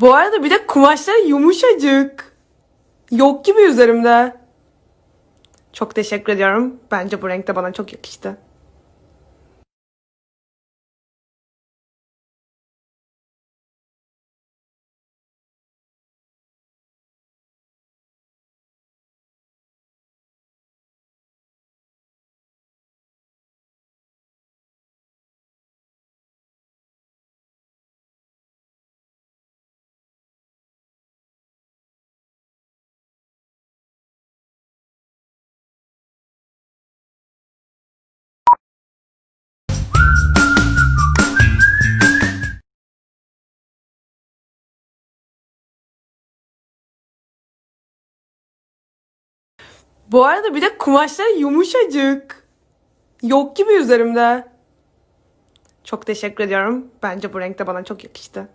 Bu arada bir de kumaşlar yumuşacık. Yok gibi üzerimde. Çok teşekkür ediyorum. Bence bu renk de bana çok yakıştı. Bu arada bir de kumaşlar yumuşacık. Yok gibi üzerimde. Çok teşekkür ediyorum. Bence bu renk de bana çok yakıştı.